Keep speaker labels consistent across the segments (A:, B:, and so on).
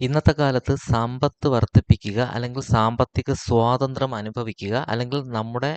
A: ഇന്നത്തെ കാലത്ത് സമ്പത്ത് വർദ്ധിപ്പിക്കുക അല്ലെങ്കിൽ സാമ്പത്തിക സ്വാതന്ത്ര്യം അനുഭവിക്കുക അല്ലെങ്കിൽ നമ്മുടെ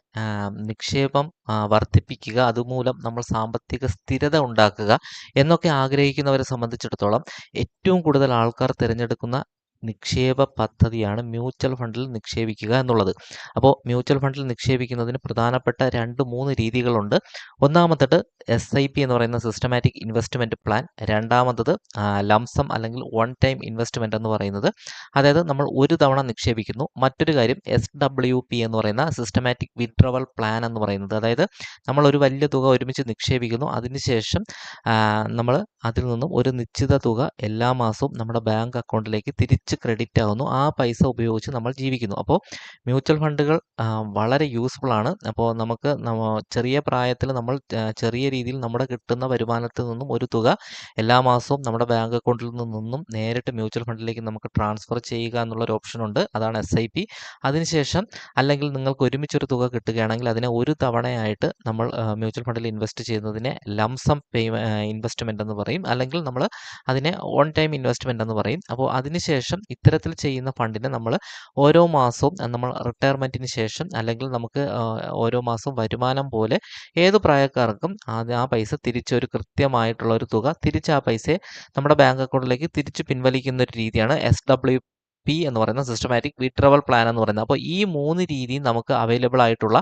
A: നിക്ഷേപം വർദ്ധിപ്പിക്കുക അതുമൂലം നമ്മൾ സാമ്പത്തിക സ്ഥിരത ഉണ്ടാക്കുക എന്നൊക്കെ ആഗ്രഹിക്കുന്നവരെ സംബന്ധിച്ചിടത്തോളം ഏറ്റവും കൂടുതൽ ആൾക്കാർ തിരഞ്ഞെടുക്കുന്ന നിക്ഷേപ പദ്ധതിയാണ് മ്യൂച്വൽ ഫണ്ടിൽ നിക്ഷേപിക്കുക എന്നുള്ളത്. അപ്പോൾ മ്യൂച്വൽ ഫണ്ടിൽ നിക്ഷേപിക്കുന്നതിന് പ്രധാനപ്പെട്ട രണ്ട് മൂന്ന് രീതികളുണ്ട്. ഒന്നാമത്തത് എസ് ഐ പി എന്ന് പറയുന്ന സിസ്റ്റമാറ്റിക് ഇൻവെസ്റ്റ്മെന്റ് പ്ലാൻ രണ്ടാമത്തത് ലംസം അല്ലെങ്കിൽ വൺ ടൈം ഇൻവെസ്റ്റ്മെന്റ് എന്ന് പറയുന്നത്. അതായത് നമ്മൾ ഒരു തവണ നിക്ഷേപിക്കുന്നു. മറ്റൊരു കാര്യം എസ് ഡബ്ല്യു പി എന്ന് പറയുന്ന സിസ്റ്റമാറ്റിക് വിഡ്രവൽ പ്ലാൻ എന്ന് പറയുന്നത്. അതായത് നമ്മൾ ഒരു വലിയ തുക ഒരുമിച്ച് നിക്ഷേപിക്കുന്നു. അതിനുശേഷം നമ്മൾ അതിൽ നിന്നും ഒരു നിശ്ചിത തുക എല്ലാ മാസവും നമ്മുടെ ബാങ്ക് അക്കൗണ്ടിലേക്ക് തിരിച്ച് ക്രെഡിറ്റ് ആവുന്നു. ആ പൈസ ഉപയോഗിച്ച് നമ്മൾ ജീവിക്കുന്നു. അപ്പോൾ മ്യൂച്വൽ ഫണ്ടുകൾ വളരെ യൂസ്ഫുൾ ആണ്. അപ്പോൾ നമുക്ക് ചെറിയ പ്രായത്തിൽ നമ്മൾ ചെറിയ രീതിയിൽ നമ്മുടെ കിട്ടുന്ന വരുമാനത്തിൽ നിന്നും ഒരു തുക എല്ലാ മാസവും നമ്മുടെ ബാങ്ക് അക്കൗണ്ടിൽ നിന്നും നേരിട്ട് മ്യൂച്വൽ ഫണ്ടിലേക്ക് നമുക്ക് ട്രാൻസ്ഫർ ചെയ്യുക എന്നുള്ളൊരു ഓപ്ഷൻ ഉണ്ട്. അതാണ് എസ് ഐ പി അതിനുശേഷം അല്ലെങ്കിൽ നിങ്ങൾക്ക് ഒരുമിച്ചൊരു തുക കിട്ടുകയാണെങ്കിൽ അതിനെ ഒരു തവണയായിട്ട് നമ്മൾ മ്യൂച്വൽ ഫണ്ടിൽ ഇൻവെസ്റ്റ് ചെയ്യുന്നതിനെ ലംസം പേ ഇൻവെസ്റ്റ്മെന്റ് എന്ന് പറയും. അല്ലെങ്കിൽ നമ്മൾ അതിനെ ഓൺ ടൈം ഇൻവെസ്റ്റ്മെന്റ് എന്ന് പറയും. അപ്പോൾ അതിനുശേഷം ഇത്തരത്തിൽ ചെയ്യുന്ന ഫണ്ടിനെ നമ്മൾ ഓരോ മാസവും നമ്മൾ റിട്ടയർമെന്റിന് ശേഷം അല്ലെങ്കിൽ നമുക്ക് ഓരോ മാസവും വരുമാനം പോലെ ഏത് പ്രായക്കാർക്കും ആ പൈസ തിരിച്ചൊരു കൃത്യമായിട്ടുള്ള ഒരു തുക തിരിച്ച് ആ പൈസയെ നമ്മുടെ ബാങ്ക് അക്കൗണ്ടിലേക്ക് തിരിച്ച് പിൻവലിക്കുന്ന ഒരു രീതിയാണ് എസ് ഡബ്ല്യു പി എന്ന് പറയുന്ന സിസ്റ്റമാറ്റിക് വിട്രവൽ പ്ലാൻ എന്ന് പറയുന്നത്. അപ്പോൾ ഈ മൂന്ന് രീതിയും നമുക്ക് അവൈലബിൾ ആയിട്ടുള്ള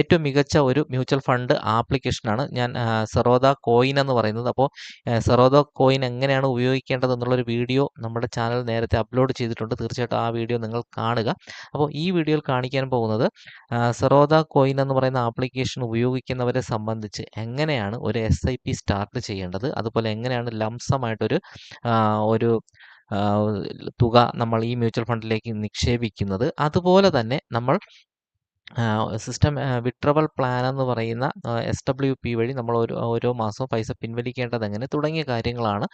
A: ഏറ്റവും മികച്ച ഒരു മ്യൂച്വൽ ഫണ്ട് ആപ്ലിക്കേഷനാണ് ഞാൻ സെറോദ കോയിൻ എന്ന് പറയുന്നത്. അപ്പോൾ സെറോദ കോയിൻ എങ്ങനെയാണ് ഉപയോഗിക്കേണ്ടത് എന്നുള്ളൊരു വീഡിയോ നമ്മുടെ ചാനൽ നേരത്തെ അപ്ലോഡ് ചെയ്തിട്ടുണ്ട്. തീർച്ചയായിട്ടും ആ വീഡിയോ നിങ്ങൾ കാണുക. അപ്പോൾ ഈ വീഡിയോയിൽ കാണിക്കാൻ പോകുന്നത് സെറോദ കോയിൻ എന്ന് പറയുന്ന ആപ്ലിക്കേഷൻ ഉപയോഗിക്കുന്നവരെ സംബന്ധിച്ച് എങ്ങനെയാണ് ഒരു എസ് സ്റ്റാർട്ട് ചെയ്യേണ്ടത്? അതുപോലെ എങ്ങനെയാണ് ലംസമായിട്ടൊരു ഒരു തുക നമ്മൾ ഈ മ്യൂച്വൽ ഫണ്ടിലേക്ക് നിക്ഷേപിക്കുന്നത്. അതുപോലെ തന്നെ നമ്മൾ സിസ്റ്റം വിട്രവൽ പ്ലാൻ എന്ന് പറയുന്ന എസ് ഡബ്ല്യു പി വഴി നമ്മൾ ഓരോ ഓരോ മാസവും പൈസ പിൻവലിക്കേണ്ടത് എങ്ങനെ തുടങ്ങിയ കാര്യങ്ങളാണ്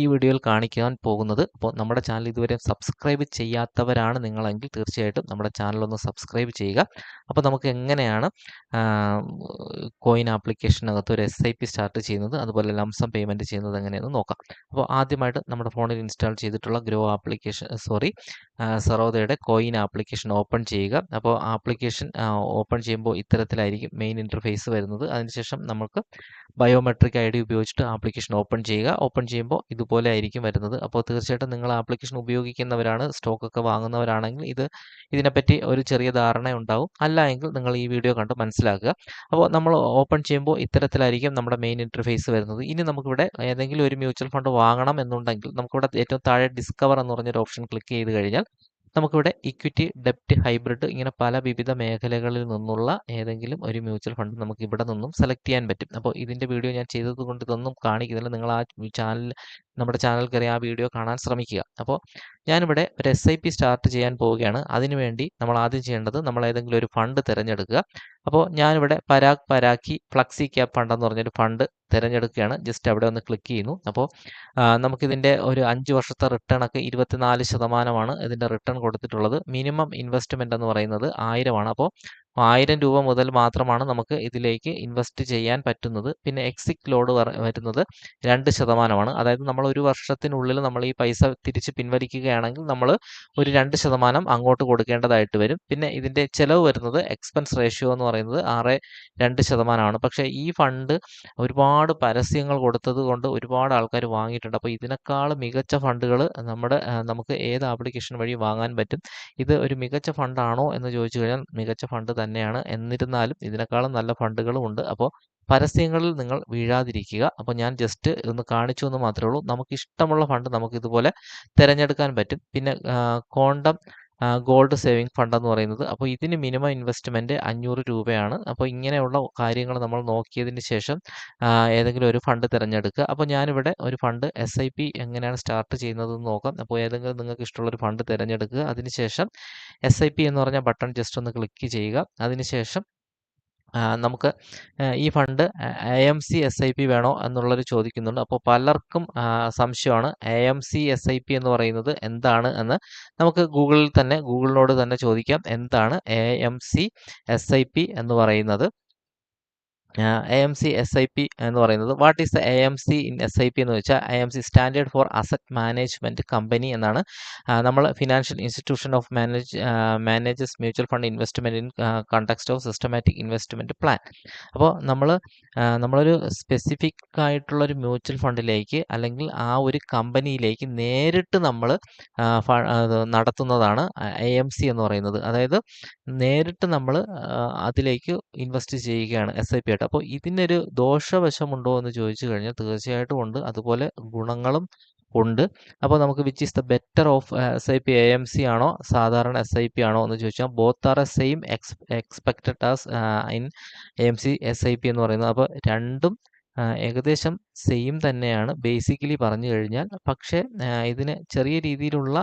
A: ഈ വീഡിയോയിൽ കാണിക്കാൻ പോകുന്നത്. അപ്പോൾ നമ്മുടെ ചാനൽ ഇതുവരെ സബ്സ്ക്രൈബ് ചെയ്യാത്തവരാണ് നിങ്ങളെങ്കിൽ തീർച്ചയായിട്ടും നമ്മുടെ ചാനൽ ഒന്ന് സബ്സ്ക്രൈബ് ചെയ്യുക. അപ്പോൾ നമുക്ക് എങ്ങനെയാണ് കോയിൻ ആപ്ലിക്കേഷനകത്ത് ഒരു എസ് ഐ പി സ്റ്റാർട്ട് ചെയ്യുന്നത് അതുപോലെ ലംസം പേയ്മെന്റ് ചെയ്യുന്നത് എങ്ങനെയെന്ന് നോക്കാം. അപ്പോൾ ആദ്യമായിട്ട് നമ്മുടെ ഫോണിൽ ഇൻസ്റ്റാൾ ചെയ്തിട്ടുള്ള ഗ്രോ ആപ്ലിക്കേഷൻ സോറി സറോദയുടെ കോയിൻ ആപ്ലിക്കേഷൻ ഓപ്പൺ ചെയ്യുക. അപ്പോൾ ആപ്ലിക്കേഷൻ ഓപ്പൺ ചെയ്യുമ്പോൾ ഇത്തരത്തിലായിരിക്കും മെയിൻ ഇന്റർഫേസ് വരുന്നത്. അതിനുശേഷം നമുക്ക് ബയോമെട്രിക് ഐ ഡി ഉപയോഗിച്ചിട്ട് ആപ്ലിക്കേഷൻ ഓപ്പൺ ചെയ്യുക. ഓപ്പൺ ചെയ്യുമ്പോൾ ഇതുപോലെ ആയിരിക്കും വരുന്നത്. അപ്പോൾ തീർച്ചയായിട്ടും നിങ്ങൾ ആപ്ലിക്കേഷൻ ഉപയോഗിക്കുന്നവരാണ് സ്റ്റോക്കൊക്കെ വാങ്ങുന്നവരാണെങ്കിൽ ഇത് ഇതിനെപ്പറ്റി ഒരു ചെറിയ ധാരണ ഉണ്ടാവും. അല്ല എങ്കിൽ നിങ്ങൾ ഈ വീഡിയോ കണ്ട് മനസ്സിലാക്കുക. അപ്പോൾ നമ്മൾ ഓപ്പൺ ചെയ്യുമ്പോൾ ഇത്തരത്തിലായിരിക്കും നമ്മുടെ മെയിൻ ഇന്റർഫേസ് വരുന്നത്. ഇനി നമുക്കിവിടെ ഏതെങ്കിലും ഒരു മ്യൂച്വൽ ഫണ്ട് വാങ്ങണം എന്നുണ്ടെങ്കിൽ നമുക്കിവിടെ ഏറ്റവും താഴെ ഡിസ്കവർ എന്ന് പറഞ്ഞൊരു ഓപ്ഷൻ ക്ലിക്ക് ചെയ്ത് കഴിഞ്ഞാൽ നമുക്കിവിടെ ഇക്വിറ്റി ഡെപ്റ്റ് ഹൈബ്രിഡ് ഇങ്ങനെ പല വിവിധ മേഖലകളിൽ നിന്നുള്ള ഏതെങ്കിലും ഒരു മ്യൂച്വൽ ഫണ്ട് നമുക്ക് ഇവിടെ നിന്നും സെലക്ട് ചെയ്യാൻ പറ്റും. അപ്പോൾ ഇതിന്റെ വീഡിയോ ഞാൻ ചെയ്തത് കൊണ്ട് ഇതൊന്നും കാണിക്കുന്നില്ല. നിങ്ങൾ ആ ചാനൽ നമ്മുടെ ചാനൽ കയറി ആ വീഡിയോ കാണാൻ ശ്രമിക്കുക. അപ്പോൾ ഞാനിവിടെ ഒരു എസ് ഐ പി സ്റ്റാർട്ട് ചെയ്യാൻ പോവുകയാണ്. അതിനുവേണ്ടി നമ്മൾ ആദ്യം ചെയ്യേണ്ടത് നമ്മൾ ഏതെങ്കിലും ഒരു ഫണ്ട് തിരഞ്ഞെടുക്കുക. അപ്പോൾ ഞാനിവിടെ Parag Parikh flexi cap fund എന്ന് പറഞ്ഞൊരു ഫണ്ട് തിരഞ്ഞെടുക്കുകയാണ്. ജസ്റ്റ് അവിടെ ഒന്ന് ക്ലിക്ക് ചെയ്യുന്നു. അപ്പോൾ നമുക്കിതിന്റെ ഒരു അഞ്ച് വർഷത്തെ റിട്ടേൺ ഒക്കെ ഇരുപത്തിനാല് ശതമാനമാണ് ഇതിന്റെ റിട്ടേൺ കൊടുത്തിട്ടുള്ളത്. മിനിമം ഇൻവെസ്റ്റ്മെന്റ് എന്ന് പറയുന്നത് ആയിരമാണ്. അപ്പോൾ ആയിരം രൂപ മുതൽ മാത്രമാണ് നമുക്ക് ഇതിലേക്ക് ഇൻവെസ്റ്റ് ചെയ്യാൻ പറ്റുന്നത്. പിന്നെ എക്സിറ്റ് ലോഡ് വരുന്നത് രണ്ട് ശതമാനമാണ്. അതായത് നമ്മൾ ഒരു വർഷത്തിനുള്ളിൽ നമ്മൾ ഈ പൈസ തിരിച്ച് പിൻവലിക്കുകയാണെങ്കിൽ നമ്മൾ ഒരു രണ്ട് ശതമാനം അങ്ങോട്ട് കൊടുക്കേണ്ടതായിട്ട് വരും. പിന്നെ ഇതിന്റെ ചിലവ് വരുന്നത് എക്സ്പെൻസ് റേഷ്യോ എന്ന് പറയുന്നത് ആറ് രണ്ട് ശതമാനമാണ്. പക്ഷേ ഈ ഫണ്ട് ഒരുപാട് പരസ്യങ്ങൾ കൊടുത്തത് കൊണ്ട് ഒരുപാട് ആൾക്കാർ വാങ്ങിയിട്ടുണ്ട്. അപ്പോൾ ഇതിനേക്കാൾ മികച്ച ഫണ്ടുകൾ നമ്മുടെ നമുക്ക് ഏത് ആപ്ലിക്കേഷൻ വഴി വാങ്ങാൻ പറ്റും? ഇത് ഒരു മികച്ച ഫണ്ടാണോ എന്ന് ചോദിച്ചു കഴിഞ്ഞാൽ മികച്ച ഫണ്ട് തന്നെയാണ്. എന്നിരുന്നാലും ഇതിനേക്കാളും നല്ല ഫണ്ടുകളും ഉണ്ട്. അപ്പോൾ പരസ്യങ്ങളിൽ നിങ്ങൾ വീഴാതിരിക്കുക. അപ്പോൾ ഞാൻ ജസ്റ്റ് ഇതൊന്ന് കാണിച്ചു എന്ന് മാത്രമേ ഉള്ളൂ. നമുക്ക് ഇഷ്ടമുള്ള ഫണ്ട് നമുക്ക് ഇതുപോലെ തിരഞ്ഞെടുക്കാൻ പറ്റും. പിന്നെ കോണ്ടം ഗോൾഡ് സേവിങ് ഫണ്ട് എന്ന് പറയുന്നത്. അപ്പോൾ ഇതിന് മിനിമം ഇൻവെസ്റ്റ്മെന്റ് അഞ്ഞൂറ് രൂപയാണ്. അപ്പോൾ ഇങ്ങനെയുള്ള കാര്യങ്ങൾ നമ്മൾ നോക്കിയതിന് ശേഷം ഏതെങ്കിലും ഒരു ഫണ്ട് തിരഞ്ഞെടുക്കുക. അപ്പോൾ ഞാനിവിടെ ഒരു ഫണ്ട് എസ് ഐ പി എങ്ങനെയാണ് സ്റ്റാർട്ട് ചെയ്യുന്നതെന്ന് നോക്കാം. അപ്പോൾ ഏതെങ്കിലും നിങ്ങൾക്ക് ഇഷ്ടമുള്ള ഒരു ഫണ്ട് തിരഞ്ഞെടുക്കുക. അതിനുശേഷം എസ് ഐ പി എന്ന് പറഞ്ഞ ബട്ടൺ ജസ്റ്റ് ഒന്ന് ക്ലിക്ക് ചെയ്യുക. അതിനുശേഷം നമുക്ക് ഈ fund A M C S I P വേണോ എന്നുള്ളൊരു ചോദിക്കുന്നുണ്ട്. അപ്പോൾ പലർക്കും സംശയമാണ് A M C S I P എന്ന് പറയുന്നത് എന്താണ് എന്ന്. നമുക്ക് ഗൂഗിളിൽ തന്നെ ഗൂഗിളിനോട് തന്നെ ചോദിക്കാം. എന്താണ് A M C S I P എന്ന് പറയുന്നത്? A M C S I P എന്ന് പറയുന്നത് what is the A M C in S I P എന്ന് വെച്ചാൽ A M C standard for asset management company എന്നാണ്. നമ്മൾ financial institution of manage manages mutual fund investment in context of systematic investment plan അപ്പോൾ നമ്മൾ നമ്മളൊരു specific ആയിട്ടുള്ളൊരു mutual ഫണ്ടിലേക്ക് അല്ലെങ്കിൽ ആ ഒരു കമ്പനിയിലേക്ക് നേരിട്ട് നമ്മൾ നടത്തുന്നതാണ് എ എം സി എന്ന് പറയുന്നത്. അതായത് നേരിട്ട് നമ്മൾ അതിലേക്ക് ഇൻവെസ്റ്റ് ചെയ്യുകയാണ് എസ് ഐ പി ആയിട്ട്. അപ്പോൾ ഇതിനൊരു ദോഷവശമുണ്ടോ എന്ന് ചോദിച്ചു കഴിഞ്ഞാൽ തീർച്ചയായിട്ടും ഉണ്ട്. അതുപോലെ ഗുണങ്ങളും ഉണ്ട്. അപ്പോൾ നമുക്ക് which is the better of S I P A M C ആണോ സാധാരണ എസ് ഐ പി ആണോ എന്ന് ചോദിച്ചാൽ both are a same ex expected as in A M C S I P എന്ന് പറയുന്നത്. അപ്പോൾ രണ്ടും ഏകദേശം സെയിം തന്നെയാണ്. ബേസിക്കലി പറഞ്ഞു കഴിഞ്ഞാൽ പക്ഷേ ഇതിന് ചെറിയ രീതിയിലുള്ള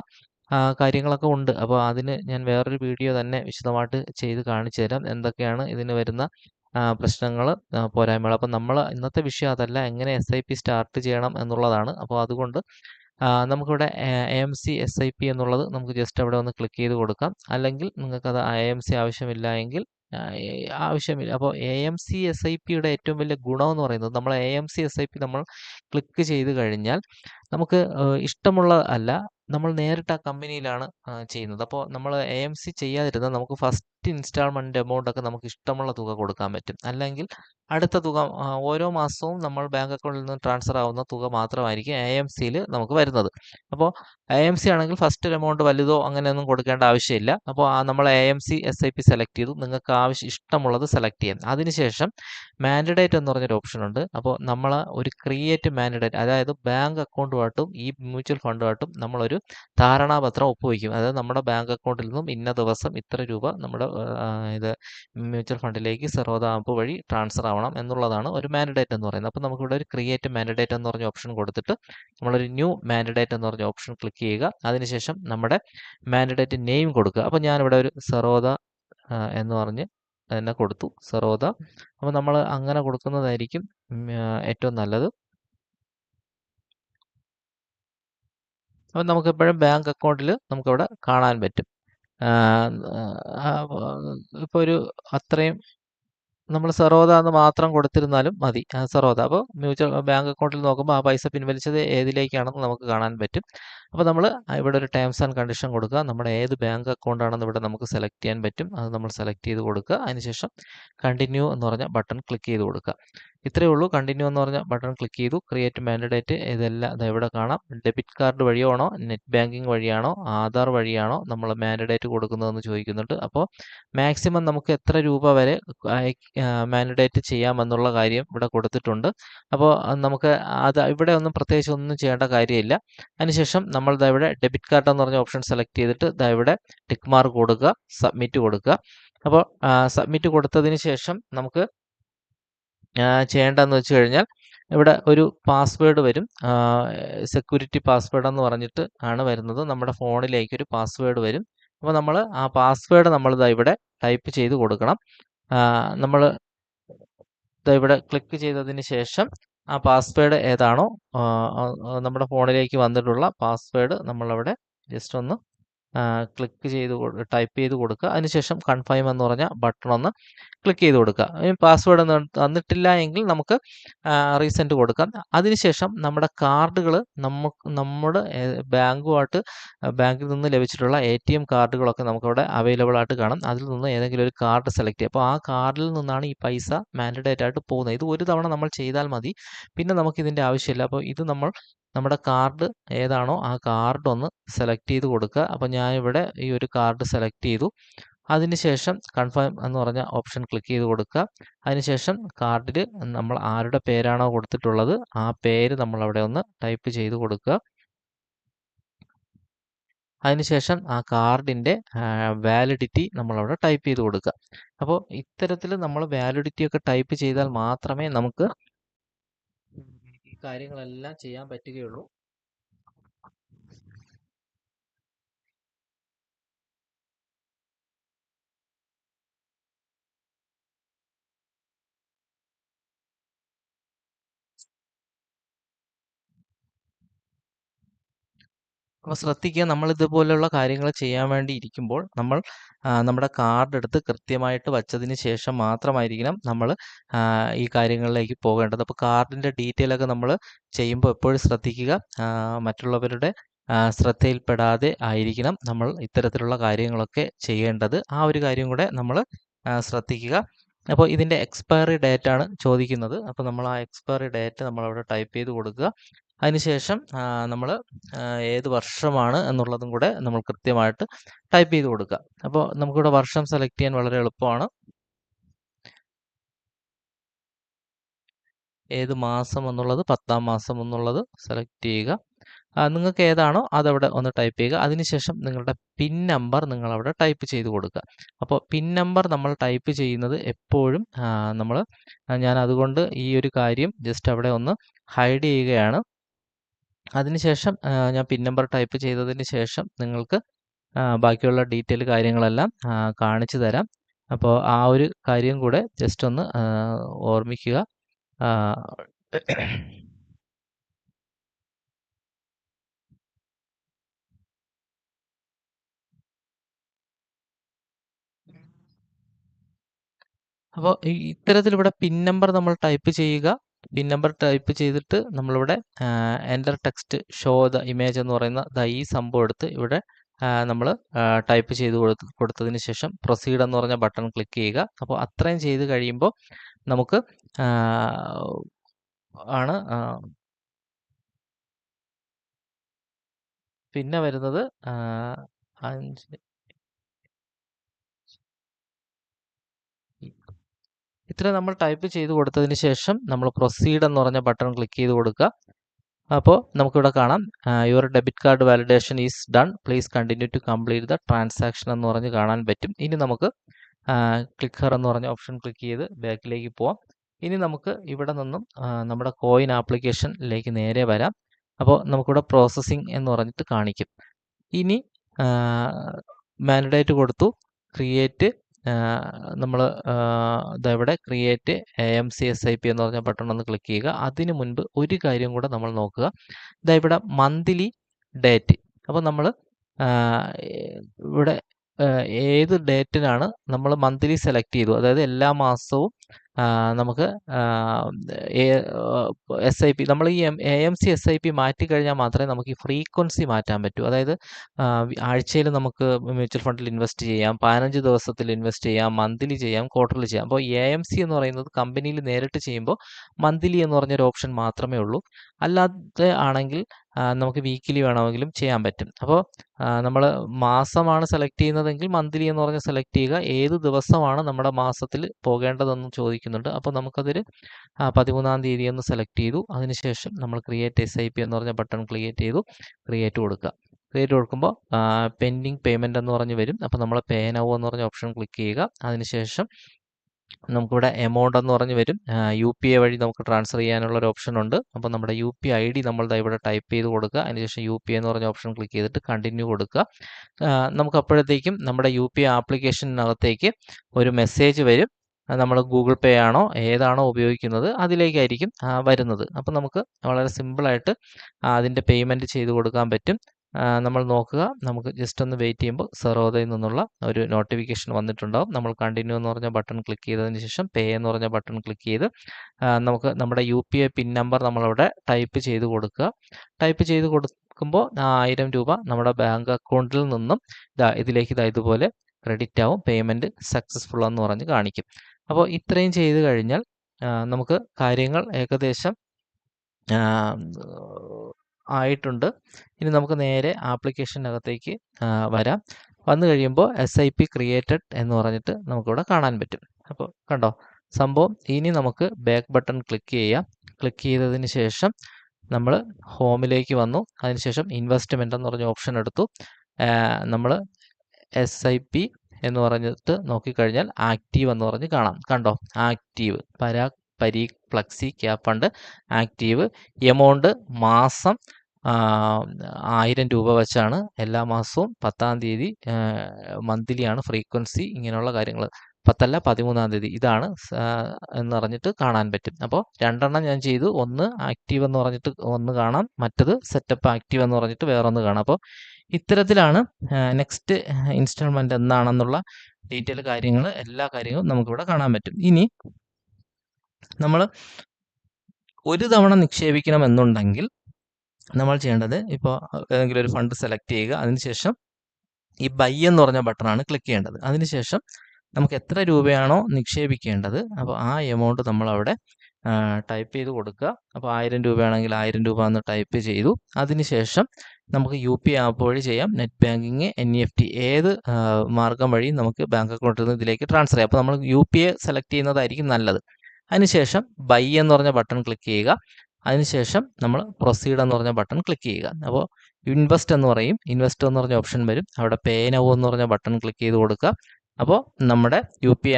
A: കാര്യങ്ങളൊക്കെ ഉണ്ട്. അപ്പോൾ അതിന് ഞാൻ വേറൊരു വീഡിയോ തന്നെ വിശദമായിട്ട് ചെയ്ത് കാണിച്ചു തരാം. എന്തൊക്കെയാണ് ഇതിന് വരുന്ന പ്രശ്നങ്ങൾ പോരായ്മകൾ അപ്പോൾ നമ്മൾ ഇന്നത്തെ വിഷയം അതല്ല എങ്ങനെ എസ് ഐ പി സ്റ്റാർട്ട് ചെയ്യണം എന്നുള്ളതാണ്. അപ്പോൾ അതുകൊണ്ട് നമുക്കിവിടെ A C S I P എന്നുള്ളത് നമുക്ക് ജസ്റ്റ് അവിടെ ഒന്ന് ക്ലിക്ക് ചെയ്ത് കൊടുക്കാം. അല്ലെങ്കിൽ നിങ്ങൾക്കത് എ എം സി ആവശ്യമില്ല എങ്കിൽ ആവശ്യമില്ല. അപ്പോൾ A M C S I പിയുടെ ഏറ്റവും വലിയ ഗുണം എന്ന് പറയുന്നത് നമ്മൾ A M C S I P നമ്മൾ ക്ലിക്ക് ചെയ്ത് കഴിഞ്ഞാൽ നമുക്ക് ഇഷ്ടമുള്ള അല്ല നമ്മൾ നേരിട്ട് ആ കമ്പനിയിലാണ് ചെയ്യുന്നത്. അപ്പോൾ നമ്മൾ എ എം സി ചെയ്യാതിരുന്നാൽ നമുക്ക് ഫസ്റ്റ് ഇൻസ്റ്റാൾമെന്റ് എമൗണ്ട് ഒക്കെ നമുക്ക് ഇഷ്ടമുള്ള തുക കൊടുക്കാൻ പറ്റും. അല്ലെങ്കിൽ അടുത്ത തുക ഓരോ മാസവും നമ്മൾ ബാങ്ക് അക്കൗണ്ടിൽ നിന്ന് ട്രാൻസ്ഫർ ആവുന്ന തുക മാത്രമായിരിക്കും എ എം സിയിൽ നമുക്ക് വരുന്നത്. അപ്പോൾ എ എം സി ആണെങ്കിൽ ഫസ്റ്റ് എമൗണ്ട് വലുതോ അങ്ങനെയൊന്നും കൊടുക്കേണ്ട ആവശ്യമില്ല. അപ്പോൾ നമ്മൾ A M C S I P select ചെയ്തു. നിങ്ങൾക്ക് ആവശ്യം ഇഷ്ടമുള്ളത് സെലക്ട് ചെയ്യാം. അതിനുശേഷം മാൻഡേറ്റ് എന്ന് പറഞ്ഞൊരു ഓപ്ഷൻ ഉണ്ട്. അപ്പോൾ നമ്മൾ ഒരു ക്രിയേറ്റ് മാൻഡേറ്റ് അതായത് ബാങ്ക് അക്കൗണ്ടുമായിട്ടും ഈ മ്യൂച്വൽ ഫണ്ടുമായിട്ടും നമ്മളൊരു ധാരണാപത്രം ഒപ്പുവയ്ക്കും. അതായത് നമ്മുടെ ബാങ്ക് അക്കൗണ്ടിൽ നിന്നും ഇന്ന ദിവസം ഇത്ര രൂപ നമ്മുടെ ഇത് മ്യൂച്വൽ ഫണ്ടിലേക്ക് സെറോദ ആപ്പ് വഴി ട്രാൻസ്ഫർ ആവണം എന്നുള്ളതാണ് ഒരു മാൻഡേറ്റ് എന്ന് പറയുന്നത്. അപ്പോൾ നമുക്കിവിടെ ഒരു ക്രിയേറ്റ് മാൻഡേറ്റ് എന്ന് പറഞ്ഞ ഓപ്ഷൻ കൊടുത്തിട്ട് നമ്മളൊരു ന്യൂ മാൻഡേറ്റ് എന്ന് പറഞ്ഞ ഓപ്ഷൻ ക്ലിക്ക് ചെയ്യുക. അതിനുശേഷം നമ്മുടെ മാൻഡേറ്റ് നെയിം കൊടുക്കുക. അപ്പോൾ ഞാനിവിടെ ഒരു സെറോദ എന്ന് പറഞ്ഞ് തന്നെ കൊടുത്തു. സെറോദ അപ്പോൾ നമ്മൾ അങ്ങനെ കൊടുക്കുന്നതായിരിക്കും ഏറ്റവും നല്ലത്. അപ്പം നമുക്കെപ്പോഴും ബാങ്ക് അക്കൗണ്ടിൽ നമുക്കവിടെ കാണാൻ പറ്റും. ഇപ്പോൾ ഒരു അത്രയും നമ്മൾ സെറോദ എന്ന് മാത്രം കൊടുത്തിരുന്നാലും മതി. സെറോദ. അപ്പോൾ മ്യൂച്വൽ ബാങ്ക് അക്കൗണ്ടിൽ നോക്കുമ്പോൾ ആ പൈസ പിൻവലിച്ചത് ഏതിലേക്കാണെന്ന് നമുക്ക് കാണാൻ പറ്റും. അപ്പോൾ നമ്മൾ ഇവിടെ ഒരു ടേംസ് ആൻഡ് കണ്ടീഷൻ കൊടുക്കുക. നമ്മുടെ ഏത് ബാങ്ക് അക്കൗണ്ട് ആണെന്ന് ഇവിടെ നമുക്ക് സെലക്ട് ചെയ്യാൻ പറ്റും. അത് നമ്മൾ സെലക്ട് ചെയ്ത് കൊടുക്കുക. അതിനുശേഷം കണ്ടിന്യൂ എന്ന് പറഞ്ഞ ബട്ടൺ ക്ലിക്ക് ചെയ്ത് കൊടുക്കുക. ഇത്രയേ ഉള്ളൂ. കണ്ടിന്യൂ എന്ന് പറഞ്ഞ ബട്ടൺ ക്ലിക്ക് ചെയ്തു. ക്രിയേറ്റ് മാൻഡേറ്റ് ഇതെല്ലാം ഇവിടെ കാണാം. ഡെബിറ്റ് കാർഡ് വഴിയാണോ നെറ്റ് ബാങ്കിങ് വഴിയാണോ ആധാർ വഴിയാണോ നമ്മൾ മാൻഡേറ്റ് കൊടുക്കുന്നതെന്ന് ചോദിക്കുന്നുണ്ട്. അപ്പോൾ മാക്സിമം നമുക്ക് എത്ര രൂപ വരെ മാൻഡേറ്റ് ചെയ്യാമെന്നുള്ള കാര്യം ഇവിടെ കൊടുത്തിട്ടുണ്ട്. അപ്പോൾ നമുക്ക് അത് ഇവിടെ ഒന്നും പ്രത്യേകിച്ച് ഒന്നും ചെയ്യേണ്ട കാര്യമില്ല. അതിനുശേഷം നമ്മൾ ദാ ഇവിടെ ഡെബിറ്റ് കാർഡ് എന്ന് പറഞ്ഞ ഓപ്ഷൻ സെലക്ട് ചെയ്തിട്ട് ദാ ഇവിടെ ടിക്ക് മാർക്ക് കൊടുക്കുക സബ്മിറ്റ് കൊടുക്കുക. അപ്പോൾ സബ്മിറ്റ് കൊടുത്തതിന് ശേഷം നമുക്ക് ചെയ്യേണ്ടതെന്ന് വെച്ച് കഴിഞ്ഞാൽ ഇവിടെ ഒരു പാസ്വേഡ് വരും. സെക്യൂരിറ്റി പാസ്വേഡ് എന്ന് പറഞ്ഞിട്ട് ആണ് വരുന്നത്. നമ്മുടെ ഫോണിലേക്ക് ഒരു പാസ്വേഡ് വരും. അപ്പോൾ നമ്മൾ ആ പാസ്വേഡ് നമ്മൾ ഇവിടെ ടൈപ്പ് ചെയ്ത് കൊടുക്കണം. നമ്മൾ ഇവിടെ ക്ലിക്ക് ചെയ്തതിന് ശേഷം ആ പാസ്വേഡ് ഏതാണോ നമ്മുടെ ഫോണിലേക്ക് വന്നിട്ടുള്ള പാസ്വേഡ് നമ്മളവിടെ ജസ്റ്റ് ഒന്ന് ക്ലിക്ക് ചെയ്ത് ടൈപ്പ് ചെയ്ത് കൊടുക്കുക. അതിനുശേഷം കൺഫേം എന്ന് പറഞ്ഞ ബട്ടൺ ഒന്ന് ക്ലിക്ക് ചെയ്ത് കൊടുക്കുക. പാസ്വേഡ് തന്നിട്ടില്ല എങ്കിൽ നമുക്ക് റീസെന്റ് കൊടുക്കാം. അതിനുശേഷം നമ്മുടെ കാർഡുകൾ നമുക്ക് നമ്മുടെ ബാങ്കുമായിട്ട് ബാങ്കിൽ നിന്ന് ലഭിച്ചിട്ടുള്ള എ ടി എം കാർഡുകളൊക്കെ നമുക്കവിടെ അവൈലബിൾ ആയിട്ട് കാണാം. അതിൽ നിന്ന് ഏതെങ്കിലും ഒരു കാർഡ് സെലക്ട് ചെയ്യുക. അപ്പോൾ ആ കാർഡിൽ നിന്നാണ് ഈ പൈസ മാൻഡേറ്റ് ആയിട്ട് പോകുന്നത്. ഇത് ഒരു തവണ നമ്മൾ ചെയ്താൽ മതി. പിന്നെ നമുക്ക് ഇതിന്റെ ആവശ്യമില്ല. അപ്പോൾ ഇത് നമ്മൾ നമ്മുടെ കാർഡ് ഏതാണോ ആ കാർഡ് ഒന്ന് സെലക്ട് ചെയ്ത് കൊടുക്കുക. അപ്പോൾ ഞാനിവിടെ ഈ ഒരു കാർഡ് സെലക്ട് ചെയ്തു. അതിനുശേഷം കൺഫേം എന്ന് പറഞ്ഞ ഓപ്ഷൻ ക്ലിക്ക് ചെയ്ത് കൊടുക്കുക. അതിനുശേഷം കാർഡിൽ നമ്മൾ ആരുടെ പേരാണോ കൊടുത്തിട്ടുള്ളത് ആ പേര് നമ്മൾ അവിടെ ഒന്ന് ടൈപ്പ് ചെയ്ത് കൊടുക്കുക. അതിനുശേഷം ആ കാർഡിന്റെ വാലിഡിറ്റി നമ്മളവിടെ ടൈപ്പ് ചെയ്ത് കൊടുക്കുക. അപ്പോൾ ഇത്തരത്തിൽ നമ്മൾ വാലിഡിറ്റി ഒക്കെ ടൈപ്പ് ചെയ്താൽ മാത്രമേ നമുക്ക് കാര്യങ്ങളെല്ലാം ചെയ്യാൻ പറ്റുകയുള്ളൂ. അപ്പോൾ ശ്രദ്ധിക്കുക നമ്മൾ ഇതുപോലെയുള്ള കാര്യങ്ങൾ ചെയ്യാൻ വേണ്ടി ഇരിക്കുമ്പോൾ നമ്മൾ നമ്മുടെ കാർഡ് എടുത്ത് കൃത്യമായിട്ട് വച്ചതിന് ശേഷം മാത്രമായിരിക്കണം നമ്മൾ ഈ കാര്യങ്ങളിലേക്ക് പോകേണ്ടത്. അപ്പോൾ കാർഡിന്റെ ഡീറ്റെയിൽ ഒക്കെ നമ്മൾ ചെയ്യുമ്പോൾ എപ്പോഴും ശ്രദ്ധിക്കുക. മറ്റുള്ളവരുടെ ശ്രദ്ധയിൽപ്പെടാതെ ആയിരിക്കണം നമ്മൾ ഇത്തരത്തിലുള്ള കാര്യങ്ങളൊക്കെ ചെയ്യേണ്ടത്. ആ ഒരു കാര്യം കൂടെ നമ്മൾ ശ്രദ്ധിക്കുക. അപ്പോൾ ഇതിന്റെ എക്സ്പയറി ഡേറ്റ് ആണ് ചോദിക്കുന്നത്. അപ്പോൾ നമ്മൾ ആ എക്സ്പയറി ഡേറ്റ് നമ്മളവിടെ ടൈപ്പ് ചെയ്ത് കൊടുക്കുക. അതിനുശേഷം നമ്മൾ ഏത് വർഷമാണ് എന്നുള്ളതും കൂടെ നമ്മൾ കൃത്യമായിട്ട് ടൈപ്പ് ചെയ്ത് കൊടുക്കുക. അപ്പോൾ നമുക്കിവിടെ വർഷം സെലക്ട് ചെയ്യാൻ വളരെ എളുപ്പമാണ്. ഏത് മാസം എന്നുള്ളത് പത്താം മാസം എന്നുള്ളത് സെലക്ട് ചെയ്യുക. നിങ്ങൾക്ക് ഏതാണോ അതവിടെ ഒന്ന് ടൈപ്പ് ചെയ്യുക. അതിനുശേഷം നിങ്ങളുടെ പിൻ നമ്പർ നിങ്ങൾ അവിടെ ടൈപ്പ് ചെയ്ത് കൊടുക്കുക. അപ്പോൾ പിൻ നമ്പർ നമ്മൾ ടൈപ്പ് ചെയ്യുന്നത് എപ്പോഴും നമ്മൾ ഞാൻ അതുകൊണ്ട് ഈ ഒരു കാര്യം ജസ്റ്റ് അവിടെ ഒന്ന് ഹൈഡ് ചെയ്യുകയാണ്. അതിനുശേഷം ശേഷം ഞാൻ പിൻ നമ്പർ ടൈപ്പ് ചെയ്തതിന് ശേഷം നിങ്ങൾക്ക് ബാക്കിയുള്ള ഡീറ്റെയിൽ കാര്യങ്ങളെല്ലാം കാണിച്ചു തരാം. അപ്പോൾ ആ ഒരു കാര്യം കൂടെ ജസ്റ്റ് ഒന്ന് ഓർമ്മിക്കുക. അപ്പോൾ ഇത്തരത്തിൽ ഇവിടെ പിൻ നമ്പർ നമ്മൾ ടൈപ്പ് ചെയ്യുക. പിൻ നമ്പർ ടൈപ്പ് ചെയ്തിട്ട് നമ്മളിവിടെ enter text show the image എന്ന് പറയുന്ന ദ ഈ സംഭവം എടുത്ത് ഇവിടെ നമ്മൾ ടൈപ്പ് ചെയ്ത് കൊടുത്ത് കൊടുത്തതിന് ശേഷം പ്രൊസീഡ് എന്ന് പറഞ്ഞ ബട്ടൺ ക്ലിക്ക് ചെയ്യുക. അപ്പോൾ അത്രയും ചെയ്ത് കഴിയുമ്പോൾ നമുക്ക് ആണ് പിന്നെ വരുന്നത് അഞ്ച് ഇത്ര നമ്മൾ ടൈപ്പ് ചെയ്ത് കൊടുത്തതിന് ശേഷം നമ്മൾ പ്രൊസീഡ് എന്ന് പറഞ്ഞ ബട്ടൺ ക്ലിക്ക് ചെയ്ത് കൊടുക്കുക. അപ്പോൾ നമുക്കിവിടെ കാണാം. Your debit card validation is done please continue to complete the transaction എന്ന് പറഞ്ഞ് കാണാൻ പറ്റും. ഇനി നമുക്ക് ക്ലിക്കർ എന്ന് പറഞ്ഞ ഓപ്ഷൻ ക്ലിക്ക് ചെയ്ത് ബാക്കിലേക്ക് പോവാം. ഇനി നമുക്ക് ഇവിടെ നിന്നും നമ്മുടെ കോയിൻ ആപ്ലിക്കേഷനിലേക്ക് നേരെ വരാം. അപ്പോൾ നമുക്കിവിടെ പ്രോസസ്സിങ് എന്ന് പറഞ്ഞിട്ട് കാണിക്കും. ഇനി മാൻഡേറ്റ് കൊടുത്തു. ക്രിയേറ്റ് നമ്മൾ ഇതെവിടെ create A C S I P എന്ന് പറഞ്ഞ ബട്ടൺ ഒന്ന് ക്ലിക്ക് ചെയ്യുക. അതിന് മുൻപ് ഒരു കാര്യം കൂടെ നമ്മൾ നോക്കുക. ഇതാ ഇവിടെ മന്ത്ലി ഡേറ്റ്. അപ്പോൾ നമ്മൾ ഇവിടെ ഏത് ഡേറ്റിനാണ് നമ്മൾ മന്ത്ലി സെലക്ട് ചെയ്തു. അതായത് എല്ലാ മാസവും നമുക്ക് എസ് ഐ പി നമ്മൾ ഈ A M C S I P മാറ്റിക്കഴിഞ്ഞാൽ മാത്രമേ നമുക്ക് ഈ ഫ്രീക്വൻസി മാറ്റാൻ പറ്റൂ. അതായത് ആഴ്ചയിൽ നമുക്ക് മ്യൂച്വൽ ഫണ്ടിൽ ഇൻവെസ്റ്റ് ചെയ്യാം പതിനഞ്ച് ദിവസത്തിൽ ഇൻവെസ്റ്റ് ചെയ്യാം മന്ത്ലി ചെയ്യാം ക്വാർട്ടർലി ചെയ്യാം. അപ്പോൾ എ എം സി എന്ന് പറയുന്നത് കമ്പനിയിൽ നേരിട്ട് ചെയ്യുമ്പോൾ മന്ത്ലി എന്ന് പറഞ്ഞൊരു ഓപ്ഷൻ മാത്രമേ ഉള്ളൂ. അല്ലാതെ ആണെങ്കിൽ നമുക്ക് വീക്കിലി വേണമെങ്കിലും ചെയ്യാൻ പറ്റും. അപ്പോൾ നമ്മൾ മാസമാണ് സെലക്ട് ചെയ്യുന്നതെങ്കിൽ മന്ത്ലി എന്ന് പറഞ്ഞ് സെലക്ട് ചെയ്യുക. ഏത് ദിവസമാണ് നമ്മുടെ മാസത്തിൽ പോകേണ്ടതെന്ന് ചോദിക്കുന്നുണ്ട്. അപ്പോൾ നമുക്കതൊരു പതിമൂന്നാം തീയതി എന്ന് സെലക്ട് ചെയ്തു. അതിനുശേഷം നമ്മൾ ക്രിയേറ്റ് എസ് ഐ പി എന്ന് പറഞ്ഞ ബട്ടൺ ക്രിയേറ്റ് ചെയ്തു. ക്രിയേറ്റ് കൊടുക്കുക. ക്രിയേറ്റ് കൊടുക്കുമ്പോൾ പെൻഡിങ് പേയ്മെന്റ് എന്ന് പറഞ്ഞ് വരും. അപ്പോൾ നമ്മൾ പേ എന്ന് പറഞ്ഞ ഓപ്ഷൻ ക്ലിക്ക് ചെയ്യുക. അതിനുശേഷം നമുക്കിവിടെ എമൗണ്ട് എന്ന് പറഞ്ഞ് വരും. യു പി ഐ വഴി നമുക്ക് ട്രാൻസ്ഫർ ചെയ്യാനുള്ള ഒരു ഓപ്ഷൻ ഉണ്ട്. അപ്പോൾ നമ്മുടെ യു പി ഐ ഡി നമ്മൾ ദാ ഇവിടെ ടൈപ്പ് ചെയ്ത് കൊടുക്കുക. അതിനുശേഷം യു പി ഐ എന്ന് പറഞ്ഞ ഓപ്ഷൻ ക്ലിക്ക് ചെയ്തിട്ട് കണ്ടിന്യൂ കൊടുക്കുക. നമുക്ക് അപ്പോഴത്തേക്കും നമ്മുടെ യു പി ഐ ആപ്ലിക്കേഷനകത്തേക്ക് ഒരു മെസ്സേജ് വരും. നമ്മൾ ഗൂഗിൾ പേ ആണോ ഏതാണോ ഉപയോഗിക്കുന്നത് അതിലേക്കായിരിക്കും വരുന്നത്. അപ്പോൾ നമുക്ക് വളരെ സിമ്പിളായിട്ട് അതിന്റെ പേയ്മെന്റ് ചെയ്ത് കൊടുക്കാൻ പറ്റും. നമ്മൾ നോക്കുക. നമുക്ക് ജസ്റ്റ് ഒന്ന് വെയിറ്റ് ചെയ്യുമ്പോൾ സെറോദയിൽ നിന്നുള്ള ഒരു നോട്ടിഫിക്കേഷൻ വന്നിട്ടുണ്ടാവും. നമ്മൾ കണ്ടിന്യൂ എന്ന് പറഞ്ഞ ബട്ടൺ ക്ലിക്ക് ചെയ്തതിന് ശേഷം പേ എന്ന് പറഞ്ഞ ബട്ടൺ ക്ലിക്ക് ചെയ്ത് നമുക്ക് നമ്മുടെ U P I pin number നമ്മളവിടെ ടൈപ്പ് ചെയ്ത് കൊടുക്കുക. ടൈപ്പ് ചെയ്ത് കൊടുക്കുമ്പോൾ ആയിരം രൂപ നമ്മുടെ ബാങ്ക് അക്കൗണ്ടിൽ നിന്നും ഇതാ ഇതിലേക്ക് ഇതാ ഇതുപോലെ ക്രെഡിറ്റ് ആവും. പേയ്മെന്റ് സക്സസ്ഫുൾ എന്ന് പറഞ്ഞ് കാണിക്കും. അപ്പോൾ ഇത്രയും ചെയ്ത് കഴിഞ്ഞാൽ നമുക്ക് കാര്യങ്ങൾ ഏകദേശം ആയിട്ടുണ്ട്. ഇനി നമുക്ക് നേരെ ആപ്ലിക്കേഷനകത്തേക്ക് വരാം. വന്നു കഴിയുമ്പോൾ എസ് ഐ പി ക്രിയേറ്റഡ് എന്ന് പറഞ്ഞിട്ട് നമുക്കിവിടെ കാണാൻ പറ്റും. അപ്പോൾ കണ്ടോ? സംഭവം ഇനി നമുക്ക് ബാക്ക് ബട്ടൺ ക്ലിക്ക് ചെയ്യാം. ക്ലിക്ക് ചെയ്തതിന് ശേഷം നമ്മൾ ഹോമിലേക്ക് വന്നു. അതിനുശേഷം ഇൻവെസ്റ്റ്മെന്റ് എന്ന് പറഞ്ഞ ഓപ്ഷൻ എടുത്തു. നമ്മൾ എസ് ഐ പി എന്ന് പറഞ്ഞിട്ട് നോക്കിക്കഴിഞ്ഞാൽ ആക്റ്റീവ് എന്ന് പറഞ്ഞ് കാണാം. കണ്ടോ? ആക്റ്റീവ് പരാ പരീ flexi cap fund active amount മാസം ആയിരം രൂപ വെച്ചാണ് എല്ലാ മാസവും പത്താം തീയതി മന്ത്ലിയാണ് ഫ്രീക്വൻസി ഇങ്ങനെയുള്ള കാര്യങ്ങൾ. പത്തല്ല പതിമൂന്നാം തീയതി. ഇതാണ് എന്ന് പറഞ്ഞിട്ട് കാണാൻ പറ്റും. അപ്പോൾ രണ്ടെണ്ണം ഞാൻ ചെയ്തു. ഒന്ന് ആക്റ്റീവ് എന്ന് പറഞ്ഞിട്ട് ഒന്ന് കാണാം. മറ്റത് സെറ്റപ്പ് ആക്റ്റീവ് എന്ന് പറഞ്ഞിട്ട് വേറൊന്ന് കാണാം. അപ്പോൾ ഇത്തരത്തിലാണ് നെക്സ്റ്റ് ഇൻസ്റ്റാൾമെന്റ് എന്താണെന്നുള്ള ഡീറ്റെയിൽ കാര്യങ്ങൾ എല്ലാ കാര്യങ്ങളും നമുക്കിവിടെ കാണാൻ പറ്റും. ഇനി നമ്മൾ ഒരു തവണ നിക്ഷേപിക്കണം എന്നുണ്ടെങ്കിൽ നമ്മൾ ചെയ്യേണ്ടത് ഇപ്പോൾ ഏതെങ്കിലും ഒരു ഫണ്ട് സെലക്ട് ചെയ്യുക. അതിനുശേഷം ഈ ബൈ എന്ന് പറഞ്ഞ ബട്ടണാണ് ക്ലിക്ക് ചെയ്യേണ്ടത്. അതിനുശേഷം നമുക്ക് എത്ര രൂപയാണോ നിക്ഷേപിക്കേണ്ടത്. അപ്പോൾ ആ എമൗണ്ട് നമ്മൾ അവിടെ ടൈപ്പ് ചെയ്ത് കൊടുക്കുക. അപ്പോൾ ആയിരം രൂപയാണെങ്കിൽ ആയിരം രൂപ എന്ന് ടൈപ്പ് ചെയ്തു. അതിനുശേഷം നമുക്ക് യു പി ആപ്പ് വഴി ചെയ്യാം. Net banking N E F T ഏത് മാർഗം വഴി നമുക്ക് ബാങ്ക് അക്കൗണ്ടിൽ നിന്ന് ഇതിലേക്ക് ട്രാൻസ്ഫർ ചെയ്യാം. അപ്പോൾ നമ്മൾ യു പി എ സെലക്ട് ചെയ്യുന്നതായിരിക്കും നല്ലത്. അതിനുശേഷം ബൈ എന്ന് പറഞ്ഞ ബട്ടൺ ക്ലിക്ക് ചെയ്യുക. അതിനുശേഷം നമ്മൾ പ്രൊസീഡ് എന്ന് പറഞ്ഞ ബട്ടൺ ക്ലിക്ക് ചെയ്യുക. അപ്പോൾ ഇൻവെസ്റ്റ് എന്ന് പറയും. ഇൻവെസ്റ്റ് എന്ന് പറഞ്ഞ ഓപ്ഷൻ വരും. അവിടെ പേ എന്ന് പറഞ്ഞ ബട്ടൺ ക്ലിക്ക് ചെയ്ത് കൊടുക്കുക. അപ്പോൾ നമ്മുടെ യു പി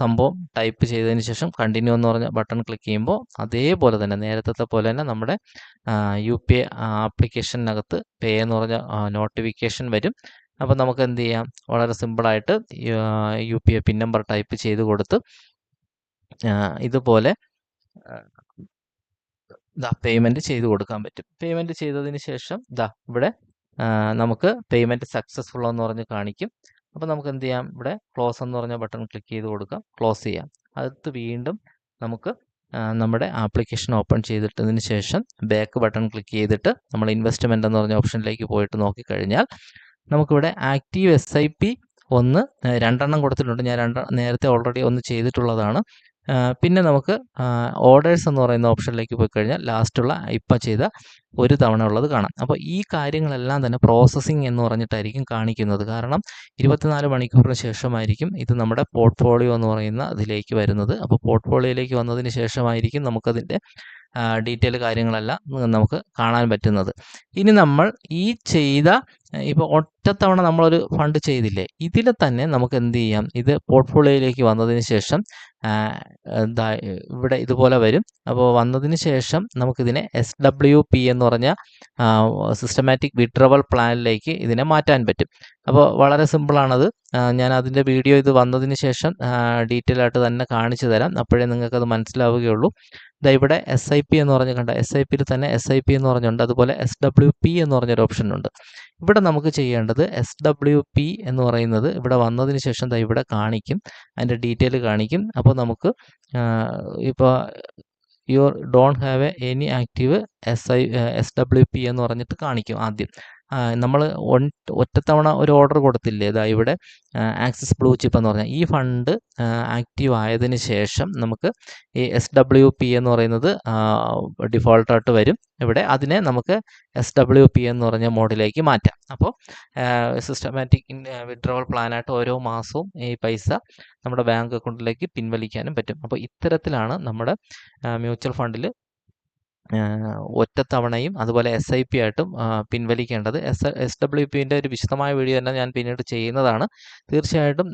A: സംഭവം ടൈപ്പ് ചെയ്തതിന് ശേഷം കണ്ടിന്യൂ എന്ന് പറഞ്ഞ ബട്ടൺ ക്ലിക്ക് ചെയ്യുമ്പോൾ അതേപോലെ തന്നെ നേരത്തെ പോലെ തന്നെ നമ്മുടെ യു പി ഐ ആപ്ലിക്കേഷനകത്ത് പേ എന്ന് പറഞ്ഞ നോട്ടിഫിക്കേഷൻ വരും. അപ്പോൾ നമുക്ക് എന്ത് ചെയ്യാം? വളരെ സിമ്പിളായിട്ട് U P I pin number type ചെയ്ത് കൊടുത്ത് ഇതുപോലെ ദാ പേയ്മെന്റ് ചെയ്ത് കൊടുക്കാൻ പറ്റും. പേയ്മെന്റ് ചെയ്തതിന് ശേഷം ദാ ഇവിടെ നമുക്ക് പേയ്മെന്റ് സക്സസ്ഫുൾ എന്ന് പറഞ്ഞ് കാണിക്കും. അപ്പോൾ നമുക്ക് എന്ത് ചെയ്യാം? ഇവിടെ ക്ലോസ് എന്ന് പറഞ്ഞ ബട്ടൺ ക്ലിക്ക് ചെയ്ത് കൊടുക്കാം. ക്ലോസ് ചെയ്യാം. അടുത്ത് വീണ്ടും നമുക്ക് നമ്മുടെ ആപ്ലിക്കേഷൻ ഓപ്പൺ ചെയ്തിട്ടതിന് ശേഷം ബാക്ക് ബട്ടൺ ക്ലിക്ക് ചെയ്തിട്ട് നമ്മൾ ഇൻവെസ്റ്റ്മെന്റ് എന്ന് പറഞ്ഞ ഓപ്ഷനിലേക്ക് പോയിട്ട് നോക്കിക്കഴിഞ്ഞാൽ നമുക്കിവിടെ ആക്റ്റീവ് എസ് ഐ പി ഒന്ന് രണ്ടെണ്ണം കൊടുത്തിട്ടുണ്ട്. ഞാൻ രണ്ട് നേരത്തെ ഓൾറെഡി ഒന്ന് ചെയ്തിട്ടുള്ളതാണ്. പിന്നെ നമുക്ക് ഓർഡേഴ്സ് എന്ന് പറയുന്ന ഓപ്ഷനിലേക്ക് പോയി കഴിഞ്ഞാൽ ലാസ്റ്റുള്ള ഇപ്പം ചെയ്ത ഒരു തവണ ഉള്ളത് കാണാം. അപ്പോൾ ഈ കാര്യങ്ങളെല്ലാം തന്നെ പ്രോസസ്സിംഗ് എന്ന് പറഞ്ഞിട്ടായിരിക്കും കാണിക്കുന്നത്. കാരണം ഇരുപത്തിനാല് മണിക്കൂറിന് ശേഷമായിരിക്കും ഇത് നമ്മുടെ പോർട്ട്ഫോളിയോ എന്ന് പറയുന്ന ഇതിലേക്ക് വരുന്നത്. അപ്പോൾ പോർട്ട്ഫോളിയോയിലേക്ക് വന്നതിന് ശേഷമായിരിക്കും നമുക്കതിന്റെ ഡീറ്റെയിൽ കാര്യങ്ങളെല്ലാം നമുക്ക് കാണാൻ പറ്റുന്നത്. ഇനി നമ്മൾ ഈ ചെയ്ത ഇപ്പോൾ ഒറ്റത്തവണ നമ്മളൊരു ഫണ്ട് ചെയ്തില്ലേ ഇതിൽ തന്നെ നമുക്ക് എന്ത് ചെയ്യാം? ഇത് പോർട്ട്ഫോളിയോയിലേക്ക് വന്നതിന് ശേഷം എന്താ ഇവിടെ ഇതുപോലെ വരും. അപ്പോൾ വന്നതിന് ശേഷം നമുക്കിതിനെ എസ് ഡബ്ല്യു പി എന്ന് പറഞ്ഞ സിസ്റ്റമാറ്റിക് വിഡ്രവൽ പ്ലാനിലേക്ക് ഇതിനെ മാറ്റാൻ പറ്റും. അപ്പോൾ വളരെ സിമ്പിളാണത്. ഞാൻ അതിന്റെ വീഡിയോ ഇത് വന്നതിന് ശേഷം ഡീറ്റെയിൽ ആയിട്ട് തന്നെ കാണിച്ചു തരാം. അപ്പോഴേ നിങ്ങൾക്കത് മനസ്സിലാവുകയുള്ളൂ. ദാ ഇവിടെ എസ് ഐ പി എന്ന് പറഞ്ഞ് കണ്ട എസ് ഐ പിയിൽ തന്നെ എസ് ഐ പി എന്ന് പറഞ്ഞുണ്ട്. അതുപോലെ എസ് ഡബ്ല്യു പി എന്ന് പറഞ്ഞൊരു ഓപ്ഷൻ ഉണ്ട്. ഇവിടെ നമുക്ക് ചെയ്യേണ്ടത് എസ് ഡബ്ല്യു പി എന്ന് പറയുന്നത് ഇവിടെ വന്നതിന് ശേഷം ദാ ഇവിടെ കാണിക്കും. അതിന്റെ ഡീറ്റെയിൽ കാണിക്കും. അപ്പോൾ നമുക്ക് ഇപ്പോൾ your don't have a any active S I S W P എന്ന് പറഞ്ഞിട്ട് കാണിക്കും ആദ്യം. നമ്മൾ ഒറ്റത്തവണ ഒരു ഓർഡർ കൊടുത്തില്ലേ? ഇതാ ഇവിടെ ആക്സിസ് ബ്ലൂ ചിപ്പ് എന്ന് പറഞ്ഞാൽ ഈ ഫണ്ട് ആക്റ്റീവ് ആയതിനു ശേഷം നമുക്ക് ഈ എസ് ഡബ്ല്യു പി എന്ന് പറയുന്നത് ഡിഫോൾട്ടായിട്ട് വരും. ഇവിടെ അതിനെ നമുക്ക് എസ് ഡബ്ല്യു പി എന്ന് പറഞ്ഞ മോഡിലേക്ക് മാറ്റാം. അപ്പോൾ സിസ്റ്റമാറ്റിക് വിഡ്രോവൽ പ്ലാനായിട്ട് ഓരോ മാസവും ഈ പൈസ നമ്മുടെ ബാങ്ക് അക്കൗണ്ടിലേക്ക് പിൻവലിക്കാനും പറ്റും. അപ്പോൾ ഇത്തരത്തിലാണ് നമ്മുടെ മ്യൂച്വൽ ഫണ്ടിൽ ഒറ്റത്തവണയും അതുപോലെ എസ് ഐ പി ആയിട്ടും പിൻവലിക്കേണ്ടത്. എസ് എസ് ഡബ്ല്യു പിന്റെ ഒരു വിശദമായ വീഡിയോ തന്നെ ഞാൻ പിന്നീട് ചെയ്യുന്നതാണ്. തീർച്ചയായിട്ടും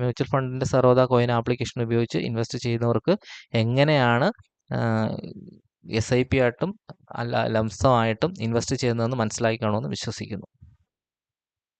A: മ്യൂച്വൽ ഫണ്ടിന്റെ സർവോദ കോയിൻ ആപ്ലിക്കേഷൻ ഉപയോഗിച്ച് ഇൻവെസ്റ്റ് ചെയ്യുന്നവർക്ക് എങ്ങനെയാണ് എസ് ഐ പി ആയിട്ടും അല്ല ലംസമായിട്ടും ഇൻവെസ്റ്റ് ചെയ്യുന്നതെന്ന് മനസ്സിലാക്കി കാണുമെന്ന് വിശ്വസിക്കുന്നു.